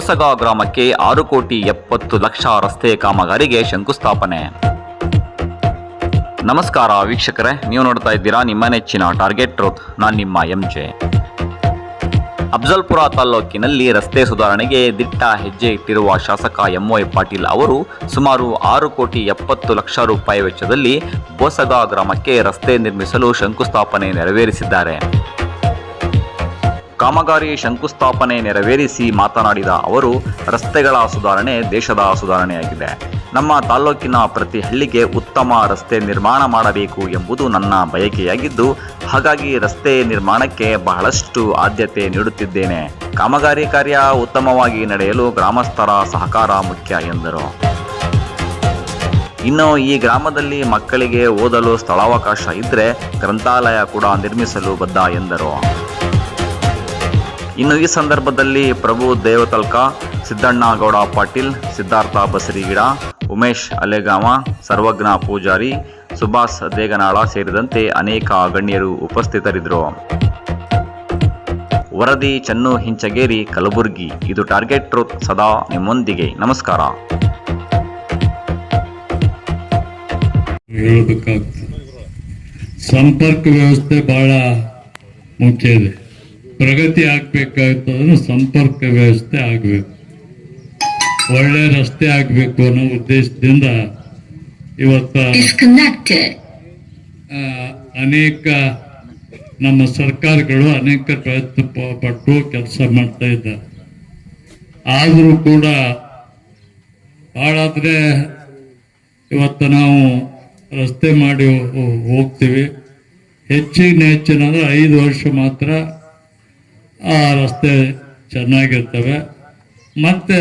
ಬೋಸಗ ಗ್ರಾಮಕ್ಕೆ ಆರು ಕೋಟಿ ಎಪ್ಪತ್ತು ಲಕ್ಷ ರಸ್ತೆ ಕಾಮಗಾರಿಗೆ ಶಂಕುಸ್ಥಾಪನೆ. ನಮಸ್ಕಾರ ವೀಕ್ಷಕರೇ, ನೀವು ನೋಡ್ತಾ ಇದ್ದೀರಾ ನಿಮ್ಮ ನೆಚ್ಚಿನ ಟಾರ್ಗೆಟ್ ಟ್ರೂತ್, ನಾನು ನಿಮ್ಮ ಎಂ ಜೆ. ಅಫ್ಜಲ್ಪುರ ತಾಲ್ಲೂಕಿನಲ್ಲಿ ರಸ್ತೆ ಸುಧಾರಣೆಗೆ ದಿಟ್ಟ ಹೆಜ್ಜೆ ಇಟ್ಟಿರುವ ಶಾಸಕ ಎಂಒಎ ಪಾಟೀಲ್ ಅವರು ಸುಮಾರು ಆರು ಕೋಟಿ ಎಪ್ಪತ್ತು ಲಕ್ಷ ರೂಪಾಯಿ ವೆಚ್ಚದಲ್ಲಿ ಬೋಸಗ ಗ್ರಾಮಕ್ಕೆ ರಸ್ತೆ ನಿರ್ಮಿಸಲು ಶಂಕುಸ್ಥಾಪನೆ ನೆರವೇರಿಸಿದ್ದಾರೆ. ಕಾಮಗಾರಿ ಶಂಕುಸ್ಥಾಪನೆ ನೆರವೇರಿಸಿ ಮಾತನಾಡಿದ ಅವರು, ರಸ್ತೆಗಳ ಸುಧಾರಣೆ ದೇಶದ ಸುಧಾರಣೆಯಾಗಿದೆ. ನಮ್ಮ ತಾಲ್ಲೂಕಿನ ಪ್ರತಿ ಹಳ್ಳಿಗೆ ಉತ್ತಮ ರಸ್ತೆ ನಿರ್ಮಾಣ ಮಾಡಬೇಕು ಎಂಬುದು ನನ್ನ ಬಯಕೆಯಾಗಿದ್ದು, ಹಾಗಾಗಿ ರಸ್ತೆ ನಿರ್ಮಾಣಕ್ಕೆ ಬಹಳಷ್ಟು ಆದ್ಯತೆ ನೀಡುತ್ತಿದ್ದೇನೆ. ಕಾಮಗಾರಿ ಕಾರ್ಯ ಉತ್ತಮವಾಗಿ ನಡೆಯಲು ಗ್ರಾಮಸ್ಥರ ಸಹಕಾರ ಮುಖ್ಯ ಎಂದರು. ಇನ್ನು ಈ ಗ್ರಾಮದಲ್ಲಿ ಮಕ್ಕಳಿಗೆ ಓದಲು ಸ್ಥಳಾವಕಾಶ ಇದ್ದರೆ ಗ್ರಂಥಾಲಯ ಕೂಡ ನಿರ್ಮಿಸಲು ಬದ್ಧ ಎಂದರು. ಇನ್ನು ಈ ಸಂದರ್ಭದಲ್ಲಿ ಪ್ರಭು ದೇವತಲ್ಕ ಸಿದ್ದಣ್ಣಗೌಡ ಪಾಟೀಲ್, ಸಿದ್ಧಾರ್ಥ ಬಸರಿಗಿಡ, ಉಮೇಶ್ ಅಲೆಗಾಮ, ಸರ್ವಜ್ಞ ಪೂಜಾರಿ, ಸುಭಾಷ್ ದೇಗನಾಳ ಸೇರಿದಂತೆ ಅನೇಕ ಗಣ್ಯರು ಉಪಸ್ಥಿತರಿದ್ದರು. ವರದಿ ಚನ್ನು ಹಿಂಚಗೇರಿ ಕಲಬುರ್ಗಿ, ಇದು ಟಾರ್ಗೆಟ್ ಟ್ರೂತ್ ಸದಾ ನಿಮ್ಮೊಂದಿಗೆ. ನಮಸ್ಕಾರ. ಸಂಪರ್ಕ ವ್ಯವಸ್ಥೆ ಬಹಳ ಮುಖ್ಯ ಇದೆ. ಪ್ರಗತಿ ಆಗ್ಬೇಕಾಗ್ತದ್ರೆ ಸಂಪರ್ಕ ವ್ಯವಸ್ಥೆ ಆಗಬೇಕು. ಒಳ್ಳೆ ರಸ್ತೆ ಆಗಬೇಕು ಅನ್ನೋ ಉದ್ದೇಶದಿಂದ ಇವತ್ತ. ಅನೇಕ ನಮ್ಮ ಸರ್ಕಾರಗಳು ಅನೇಕ ಪ್ರಯತ್ನ ಪಟ್ಟು ಕೆಲಸ ಮಾಡ್ತಾ ಇದ್ದಾರೆ. ಆದರೂ ಕೂಡ ಭಾಳಾದ್ರೆ ಇವತ್ತು ನಾವು ರಸ್ತೆ ಮಾಡಿ ಹೋಗ್ತೀವಿ. ಹೆಚ್ಚಿನ ಹೆಚ್ಚಿನ ಅಂದ್ರೆ ಐದು ವರ್ಷ ಮಾತ್ರ ಆ ರಸ್ತೆ ಚೆನ್ನಾಗಿರ್ತವೆ. ಮತ್ತೆ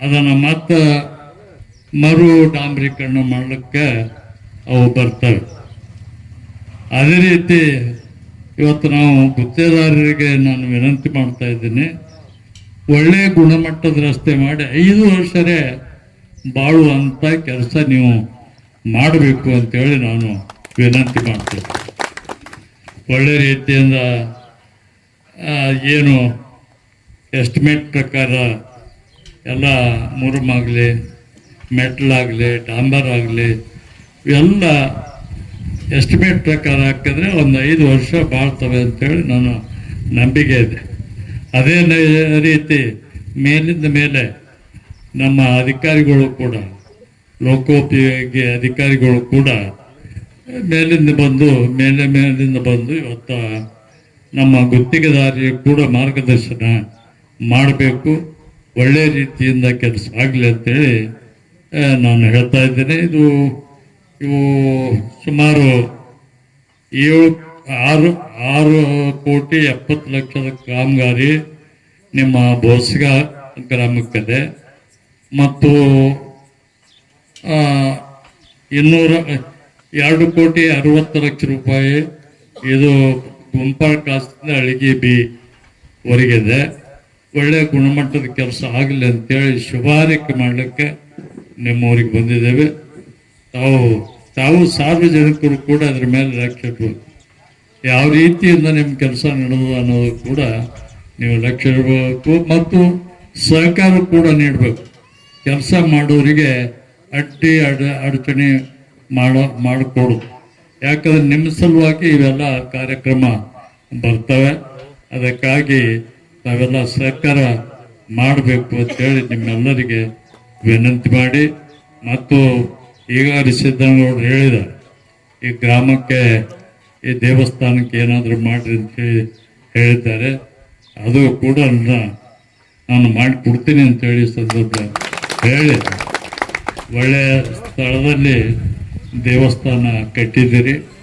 ಅದನ್ನು ಮತ್ತೆ ಮರು ಡಾಂಬರೀಕರಣ ಮಾಡಲಿಕ್ಕೆ ಅವು ಬರ್ತವೆ. ಅದೇ ರೀತಿ ಇವತ್ತು ನಾವು ಗುತ್ತೇದಾರರಿಗೆ ನಾನು ವಿನಂತಿ ಮಾಡ್ತಾ ಇದ್ದೀನಿ. ಒಳ್ಳೆಯ ಗುಣಮಟ್ಟದ ರಸ್ತೆ ಮಾಡಿ ಐದು ವರ್ಷರೇ ಬಾಳುವಂಥ ಕೆಲಸ ನೀವು ಮಾಡಬೇಕು ಅಂತೇಳಿ ನಾನು ವಿನಂತಿ ಮಾಡ್ತೇನೆ ಒಳ್ಳೆ ರೀತಿಯಿಂದ ಏನು ಎಸ್ಟಿಮೇಟ್ ಪ್ರಕಾರ ಎಲ್ಲ ಮುರುಮಾಗಲಿ ಮೆಟ್ಲಾಗಲಿ ಡಾಂಬರ್ ಆಗಲಿ ಇವೆಲ್ಲ ಎಸ್ಟಿಮೇಟ್ ಪ್ರಕಾರ ಹಾಕಿದ್ರೆ ಒಂದು ಐದು ವರ್ಷ ಬಾಳ್ತವೆ ಅಂತೇಳಿ ನಾನು ನಂಬಿಕೆ ಇದೆ. ಅದೇ ರೀತಿ ಮೇಲಿಂದ ಮೇಲೆ ನಮ್ಮ ಅಧಿಕಾರಿಗಳು ಕೂಡ, ಲೋಕೋಪಯೋಗಿ ಅಧಿಕಾರಿಗಳು ಕೂಡ ಮೇಲಿಂದ ಬಂದು, ಮೇಲೆ ಮೇಲಿಂದ ಬಂದು ಇವತ್ತ ನಮ್ಮ ಗುತ್ತಿಗೆದಾರರಿಗೆ ಕೂಡ ಮಾರ್ಗದರ್ಶನ ಮಾಡಬೇಕು. ಒಳ್ಳೆ ರೀತಿಯಿಂದ ಕೆಲಸ ಆಗಲಿ ಅಂತೇಳಿ ನಾನು ಹೇಳ್ತಾ ಇದ್ದೇನೆ. ಇದು, ಇವು ಸುಮಾರು ಏಳು, ಆರು ಆರು ಕೋಟಿ ಎಪ್ಪತ್ತು ಲಕ್ಷದ ಕಾಮಗಾರಿ ನಿಮ್ಮ ಬೋಸ್ಗ ಗ್ರಾಮಕ್ಕಿದೆ. ಮತ್ತು ಇನ್ನೂರ, ಎರಡು ಕೋಟಿ ಅರವತ್ತು ಲಕ್ಷ ರೂಪಾಯಿ ಇದು ಗುಂಪಾಳ ಕಾಸಿಂದ ಅಳಿಗೆ ಬಿ ವರೆಗಿದೆ ಒಳ್ಳೆಯ ಗುಣಮಟ್ಟದ ಕೆಲಸ ಆಗಲಿ ಅಂತೇಳಿ ಶುಭಾರೈಕೆ ಮಾಡಲಿಕ್ಕೆ ನಿಮ್ಮೂರಿಗೆ ಬಂದಿದ್ದೇವೆ. ತಾವು ತಾವು ಸಾರ್ವಜನಿಕರು ಕೂಡ ಅದ್ರ ಮೇಲೆ ಲಕ್ಷ್ಯ ಇಡಬೇಕು ಯಾವ ರೀತಿಯಿಂದ ನಿಮ್ಮ ಕೆಲಸ ನಡೆದು ಅನ್ನೋದು ಕೂಡ ನೀವು ಲಕ್ಷ ಇಡಬೇಕು ಮತ್ತು ಸಹಕಾರ ಕೂಡ ನೀಡಬೇಕು. ಕೆಲಸ ಮಾಡೋರಿಗೆ ಅಡ್ಡಿ ಅಡ, ಅಡಚಣೆ ಮಾಡೋ, ಮಾಡಿಕೊಡು. ಯಾಕಂದ್ರೆ ನಿಮ್ಮ ಸಲುವಾಗಿ ಇವೆಲ್ಲ ಕಾರ್ಯಕ್ರಮ ಬರ್ತವೆ. ಅದಕ್ಕಾಗಿ ತಾವೆಲ್ಲ ಸಹಕಾರ ಮಾಡಬೇಕು ಅಂತೇಳಿ ನಿಮ್ಮೆಲ್ಲರಿಗೆ ವಿನಂತಿ ಮಾಡಿ ಮತ್ತು ಈಗಾಗಲೇ ಸಿದ್ದನಗೌಡರು ಹೇಳಿದ ಈ ಗ್ರಾಮಕ್ಕೆ, ಈ ದೇವಸ್ಥಾನಕ್ಕೆ ಏನಾದರೂ ಮಾಡಿರಿ ಅಂತ ಹೇಳಿ ಹೇಳಿದ್ದಾರೆ. ಅದು ಕೂಡ ನಾನು ಮಾಡಿಕೊಡ್ತೀನಿ ಅಂತೇಳಿ ಸಂದರ್ಭ ಹೇಳಿ ಒಳ್ಳೆಯ ಸ್ಥಳದಲ್ಲಿ ದೇವಸ್ಥಾನ ಕಟ್ಟಿದ್ದೀರಿ.